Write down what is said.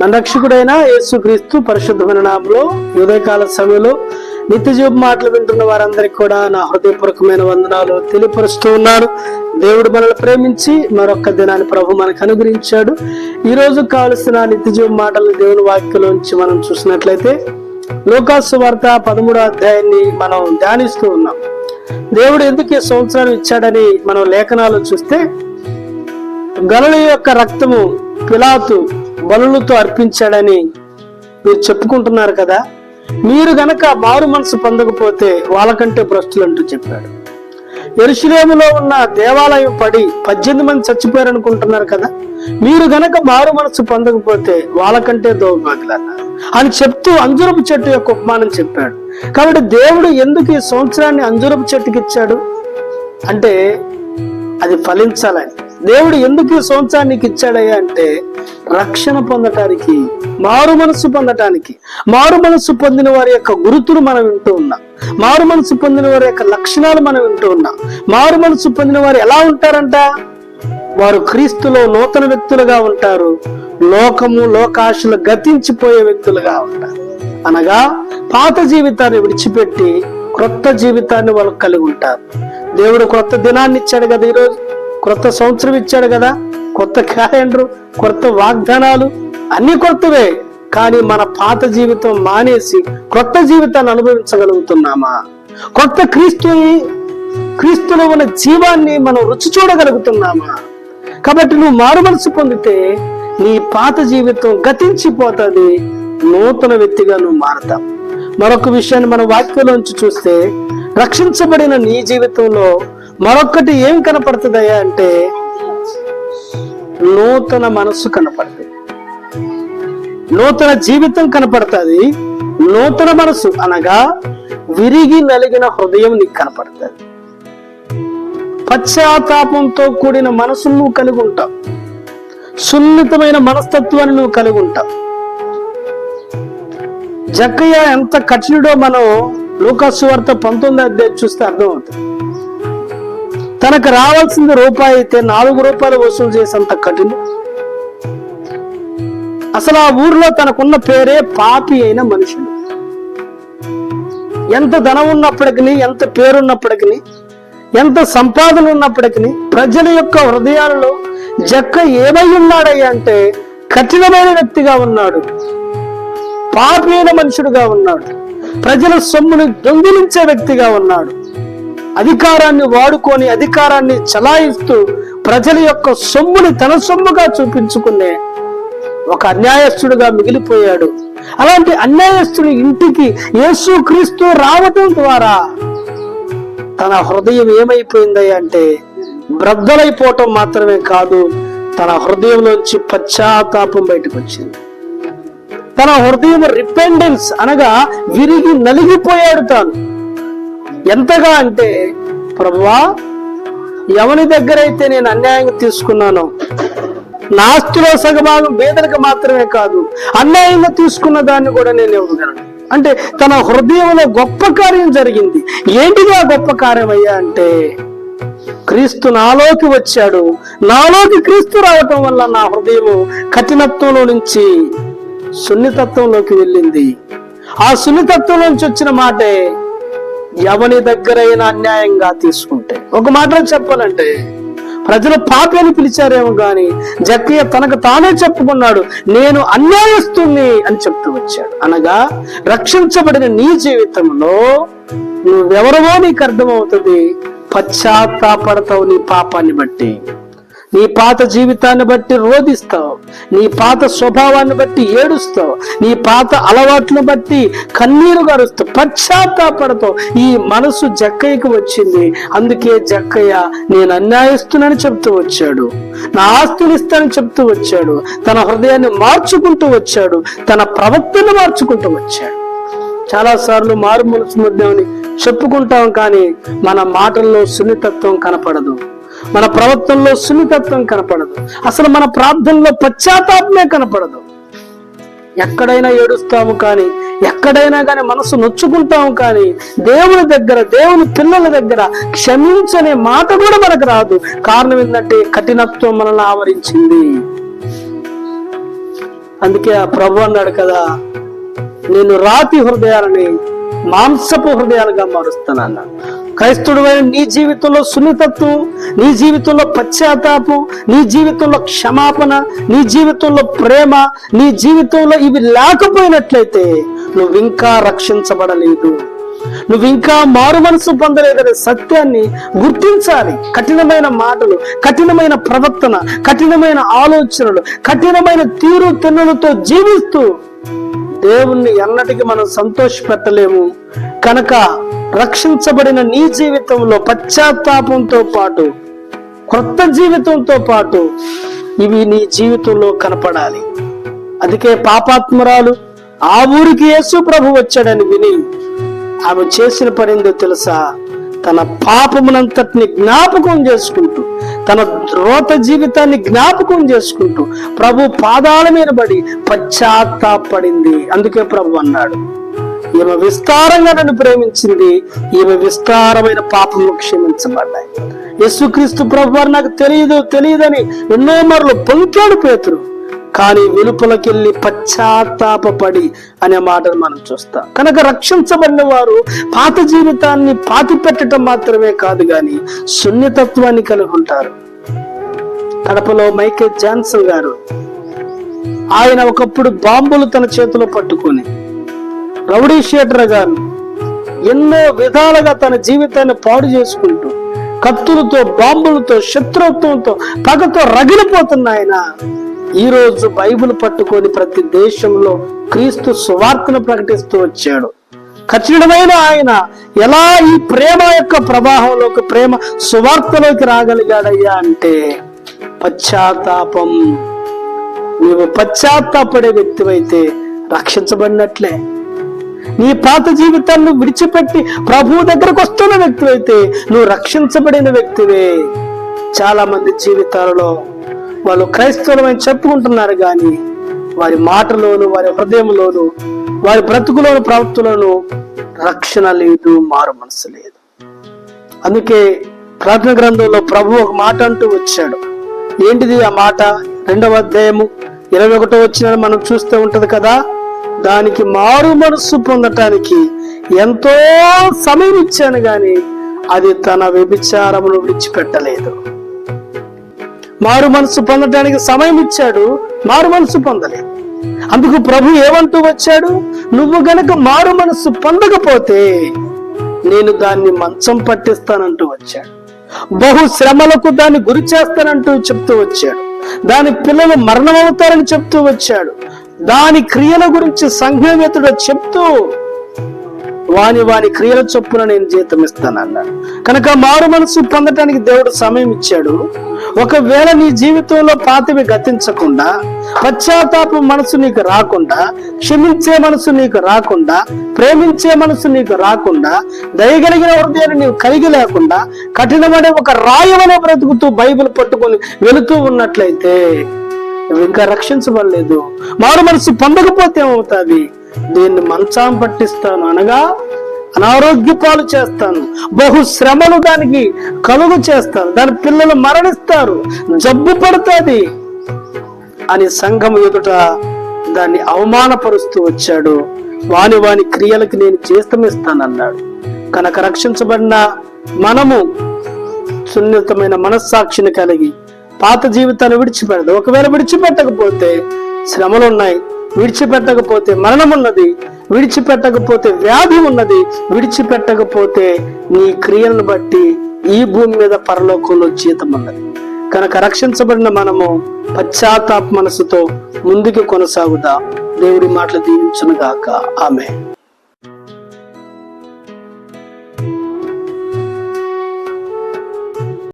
మన రక్షకుడైన యేసుక్రీస్తు పరిశుద్ధమైన నామలో ఉదయకాల సమయంలో నిత్య జీవ మాటలు వింటున్న వారందరికీ కూడా నా హృదయపూర్వకమైన వందనాలు తెలియపరుస్తూ ఉన్నాను. దేవుడు మనల్ని ప్రేమించి మరొక్క దినాన్ని ప్రభు మనకు అనుగ్రహించాడు. ఈ రోజు కావలసిన నిత్య జీవ మాటలు దేవుని వాక్యలోంచి మనం చూసినట్లయితే లోకాసు వార్త పదమూడో అధ్యాయాన్ని మనం ధ్యానిస్తూ ఉన్నాం. దేవుడు ఎందుకు ఈ సంవత్సరం ఇచ్చాడని మనం లేఖనాలు చూస్తే గనుల యొక్క రక్తము పిలాతు బలులతో అర్పించాడని మీరు చెప్పుకుంటున్నారు కదా? మీరు గనక మారు మనసు పొందకపోతే వాళ్ళకంటే భ్రష్టులు అంటూ చెప్పాడు. ఎరుషులేములో ఉన్న దేవాలయం పడి పద్దెనిమిది మంది చచ్చిపోయారు అనుకుంటున్నారు కదా? మీరు గనక మారు మనసు పొందకపోతే వాళ్ళకంటే దౌర్భాగ్యులన్నారు. అని చెప్తూ అంజురపు చెట్టు యొక్క ఉపమానం చెప్పాడు. కాబట్టి దేవుడు ఎందుకు ఈ సంవత్సరాన్ని అంజురపు చెట్టుకి ఇచ్చాడు అంటే అది ఫలించాలని. దేవుడు ఎందుకు ఈ సంవత్సరానికి ఇచ్చాడయ్యా అంటే రక్షణ పొందటానికి మారు మనసు పొందటానికి. మారు మనసు పొందిన వారి యొక్క గురుతులు మనం వింటూ ఉన్నాం. మారు మనసు పొందిన వారి యొక్క లక్షణాలు మనం వింటూ ఉన్నాం. మారు మనసు పొందిన వారు ఎలా ఉంటారంట? వారు క్రీస్తులో నూతన వ్యక్తులుగా ఉంటారు. లోకము లోకాశలు గతించిపోయే వ్యక్తులుగా ఉంటారు. అనగా పాత జీవితాన్ని విడిచిపెట్టి క్రొత్త జీవితాన్ని వాళ్ళు కలిగి ఉంటారు. దేవుడు క్రొత్త దినాన్ని ఇచ్చాడు కదా ఈరోజు. క్రొత్త సంవత్సరం ఇచ్చాడు కదా కొత్త క్యాలెండర్ కొత్త వాగ్దానాలు అన్ని కొత్తవే. కానీ మన పాత జీవితం మానేసి కొత్త జీవితాన్ని అనుభవించగలుగుతున్నామా? కొత్త క్రీస్తుని క్రీస్తులో ఉన్న జీవాన్ని మనం రుచి చూడగలుగుతున్నామా? కాబట్టి నువ్వు మారుమనసు పొందితే నీ పాత జీవితం గతించిపోతుంది నూతన వ్యక్తిగా నువ్వు మారతావు. మరొక విషయాన్ని మన వాక్యంలోంచి చూస్తే రక్షించబడిన నీ జీవితంలో మరొకటి ఏం కనపడుతుందయ్యా అంటే నూతన మనస్సు కనపడుతుంది. నూతన జీవితం కనపడుతుంది. నూతన మనసు అనగా విరిగి నలిగిన హృదయం నీకు కనపడుతుంది. పశ్చాత్తాపంతో కూడిన మనసు నువ్వు కలిగి ఉంటావు. సున్నితమైన మనస్తత్వాన్ని నువ్వు కలిగి ఉంటావు. జక్కయ్య ఎంత కఠినుడో మనం లూకాసు వార్త పంతొమ్మిది అధ్యాయం చూస్తే అర్థమవుతుంది. తనకు రావాల్సింది రూపాయి అయితే నాలుగు రూపాయలు వసూలు చేసేంత కఠిన. అసలు ఆ ఊర్లో తనకున్న పేరే పాపి అయిన మనుషుడు ఎంత ధనం ఉన్నప్పటికీ ఎంత పేరున్నప్పటికీ ఎంత సంపాదన ఉన్నప్పటికీ ప్రజల యొక్క హృదయాలలో జక్క ఏమై ఉన్నాడయ్యా అంటే కఠినమైన వ్యక్తిగా ఉన్నాడు. పాపి అయిన మనుషుడుగా ఉన్నాడు. ప్రజల సొమ్ముని దొంగిలించే వ్యక్తిగా ఉన్నాడు. అధికారాన్ని వాడుకొని అధికారాన్ని చలాయిస్తూ ప్రజల యొక్క సొమ్ముని తన సొమ్ముగా చూపించుకునే ఒక అన్యాయస్తుడుగా మిగిలిపోయాడు. అలాంటి అన్యాయస్తుడి ఇంటికి యేసు క్రీస్తు రావటం ద్వారా తన హృదయం ఏమైపోయింది అంటే బ్రద్దలైపోవటం మాత్రమే కాదు తన హృదయంలోంచి పశ్చాత్తాపం బయటకు వచ్చింది తన హృదయం రిపెండెన్స్ అనగా విరిగి నలిగిపోయాడు తాను. ఎంతగా అంటే ప్రభువా ఎవరి దగ్గర అయితే నేను అన్యాయం తీసుకున్నానో నాస్తిలో సగభాగం వేదనకు మాత్రమే కాదు అన్యాయంగా తీసుకున్న దాన్ని కూడా నేను ఇవ్వగలను. అంటే తన హృదయంలో గొప్ప కార్యం జరిగింది. ఏంటిది ఆ గొప్ప కార్యం అయ్యా అంటే క్రీస్తు నాలోకి వచ్చాడు. నాలోకి క్రీస్తు రావటం వల్ల నా హృదయం కఠినత్వంలో నుంచి సున్నితత్వంలోకి వెళ్ళింది. ఆ సున్నితత్వం నుంచి వచ్చిన మాటే ఎవని దగ్గరైనా అన్యాయంగా తీసుకుంటే. ఒక మాటలో చెప్పాలంటే ప్రజలు పాపి అని పిలిచారేమో గాని జక్కయ్య తనకు తానే చెప్పుకున్నాడు నేను అన్యాయస్తుని అని చెప్తూ వచ్చాడు. అనగా రక్షించబడిన నీ జీవితంలో నువ్వెవరవో నీకు అర్థమవుతుంది పశ్చాత్తాపడతావు నీ పాపాన్ని బట్టి. నీ పాత జీవితాన్ని బట్టి రోధిస్తావు. నీ పాత స్వభావాన్ని బట్టి ఏడుస్తావు. నీ పాత అలవాట్లను బట్టి కన్నీరు గారుస్తావు. పశ్చాత్తాపడతావు. ఈ మనసు జక్కయ్యకు వచ్చింది. అందుకే జక్కయ్య నేను అన్యాయస్తునని చెప్తూ వచ్చాడు. నా ఆస్తులు ఇస్తానని చెప్తూ వచ్చాడు. తన హృదయాన్ని మార్చుకుంటూ వచ్చాడు. తన ప్రవర్తన మార్చుకుంటూ వచ్చాడు. చాలా సార్లు మారు మనసు చెప్పుకుంటాం కానీ మన మాటల్లో సున్నితత్వం కనపడదు. మన ప్రవర్తనలో సున్నితత్వం కనపడదు. అసలు మన ప్రార్థనలో పశ్చాత్తాపమే కనపడదు. ఎక్కడైనా ఏడుస్తాము కానీ ఎక్కడైనా కానీ మనసు నొచ్చుకుంటాము కానీ దేవుని దగ్గర దేవుని పిల్లల దగ్గర క్షమించనే మాట కూడా మనకు రాదు. కారణం ఏంటంటే కఠినత్వం మనల్ని ఆవరించింది. అందుకే ఆ ప్రభు అన్నాడు కదా నేను రాతి హృదయాలని మాంసపు హృదయాలుగా మారుస్తానన్నా క్రైస్తవుడైన నీ జీవితంలో సున్నితత్వం నీ జీవితంలో పశ్చాత్తాపం నీ జీవితంలో క్షమాపణ నీ జీవితంలో ప్రేమ నీ జీవితంలో ఇవి లేకపోయినట్లయితే నువ్వు ఇంకా రక్షించబడలేదు. నువ్వు ఇంకా మారు మనసు పొందలేదనే సత్యాన్ని గుర్తించాలి. కఠినమైన మాటలు కఠినమైన ప్రవర్తన కఠినమైన ఆలోచనలు కఠినమైన తీరు తెన్నులతో జీవిస్తూ దేవుణ్ణి ఎన్నటికీ మనం సంతోష పెట్టలేము కనుక రక్షించబడిన నీ జీవితంలో పశ్చాత్తాపంతో పాటు క్రొత్త జీవితంతో పాటు ఇవి నీ జీవితంలో కనపడాలి. అందుకే పాపాత్మరాలు ఆ ఊరికి యేసు ప్రభు వచ్చాడని విని ఆమె చేసిన పనిందో తెలుసా? తన పాపమునంతటిని జ్ఞాపకం చేసుకుంటూ తన రోత జీవితాన్ని జ్ఞాపకం చేసుకుంటూ ప్రభు పాదాల మీద పడి పశ్చాత్తాపడింది. అందుకే ప్రభు అన్నాడు ఈమె విస్తారంగా నన్ను ప్రేమించింది. ఈమె విస్తారమైన పాపము క్షమించబడ్డాయి. యేసుక్రీస్తు ప్రభు నాకు తెలియదు తెలియదని ఎన్నో మరలు పొంకాడు పేతురు. కానీ వెలుపలకెళ్ళి పశ్చాత్తాపడి అనే మాటను మనం చూస్తాం. కనుక రక్షించబడిన వారు పాత జీవితాన్ని పాతి పెట్టడం మాత్రమే కాదు గాని సున్నితత్వాన్ని కలిగి ఉంటారు. కడపలో మైకేల్ జాన్సన్ గారు ఆయన ఒకప్పుడు బాంబులు తన చేతిలో పట్టుకొని రౌడీ షేటర్ గారు ఎన్నో విధాలుగా తన జీవితాన్ని పాడు చేసుకుంటూ కత్తులతో బాంబులతో శత్రుత్వంతో పగతో రగిలిపోతున్న ఆయన. ఈ రోజు బైబిల్ పట్టుకొని ప్రతి దేశంలో క్రీస్తు సువార్తను ప్రకటిస్తూ వచ్చాడు. కఠినమైన ఆయన ఎలా ఈ ప్రేమ యొక్క ప్రవాహంలోకి ప్రేమ సువార్తలోకి రాగలిగాడయ్యా అంటే పశ్చాత్తాపం. నువ్వు పశ్చాత్తాపడే వ్యక్తివైతే రక్షించబడినట్లే. నీ పాత జీవితాన్ని విడిచిపెట్టి ప్రభువు దగ్గరకు వస్తున్న వ్యక్తివైతే నువ్వు రక్షించబడిన వ్యక్తివే. చాలా మంది జీవితాలలో వాళ్ళు క్రైస్తవులమని చెప్పుకుంటున్నారు కానీ వారి మాటలోను వారి హృదయంలోను వారి బ్రతుకులోను ప్రవృత్తులను రక్షణ లేదు మారు మనసు లేదు. అందుకే ప్రార్థన గ్రంథంలో ప్రభు ఒక మాట అంటూ వచ్చాడు. ఏంటిది ఆ మాట? రెండవ అధ్యాయము ఇరవై ఒకటో వచ్చిన మనం చూస్తే ఉంటది కదా? దానికి మారు మనస్సు పొందటానికి ఎంతో సమయం ఇచ్చాను గాని అది తన వ్యభిచారమును విడిచిపెట్టలేదు. మారు మనసు పొందడానికి సమయం ఇచ్చాడు మారు మనసు పొందలేదు. అందుకు ప్రభు ఏమంటూ వచ్చాడు? నువ్వు గనక మారు మనసు పొందకపోతే నేను దాన్ని మంచం పట్టిస్తానంటూ వచ్చాడు. బహు శ్రమలకు దాన్ని గురి చేస్తానంటూ చెప్తూ వచ్చాడు. దాని పిల్లలు మరణం అవుతారని చెప్తూ వచ్చాడు. దాని క్రియల గురించి సంఘవేతుడు చెప్తూ వాని వాని క్రియల చొప్పున నేను జీతం ఇస్తాను కనుక మారు మనసు పొందటానికి దేవుడు సమయం ఇచ్చాడు. ఒకవేళ నీ జీవితంలో పాతవి గతించకుండా పశ్చాత్తాపం మనసు నీకు రాకుండా క్షమించే మనసు నీకు రాకుండా ప్రేమించే మనసు నీకు రాకుండా దయగలిగిన హృదయాన్ని నీవు కలిగి లేకుండా కఠినమనే ఒక రాయమనే బ్రతుకుతూ బైబిల్ పట్టుకొని వెళుతూ ఉన్నట్లయితే నువ్వు ఇంకా రక్షించబడలేదు. మారు మనసు పొందకపోతే ఏమవుతుంది? దీన్ని మంచాం పట్టిస్తాను అనగా అనారోగ్య పాలు చేస్తాను. బహు శ్రమలు దానికి కలుగు చేస్తాను. దాని పిల్లలు మరణిస్తారు. జబ్బు పడుతుంది. అని సంఘం ఎదుట దాన్ని అవమానపరుస్తూ వచ్చాడు. వాని వాని క్రియలకు నేను చేస్తమిస్తానన్నాడు. కనుక రక్షించబడిన మనము సున్నితమైన మనస్సాక్షిని కలిగి పాత జీవితాన్ని విడిచిపెడదు ఒకవేళ విడిచిపెట్టకపోతే శ్రమలు ఉన్నాయి విడిచిపెట్టకపోతే మరణం ఉన్నది విడిచిపెట్టకపోతే వ్యాధి ఉన్నది. విడిచిపెట్టకపోతే నీ క్రియలను బట్టి ఈ భూమి మీద పరలోకంలో జీతం ఉన్నది కనుక రక్షించబడిన మనము పశ్చాత్తాప మనసుతో ముందుకు కొనసాగుదా. దేవుడి మాటలు దీవించునుగాక. ఆమె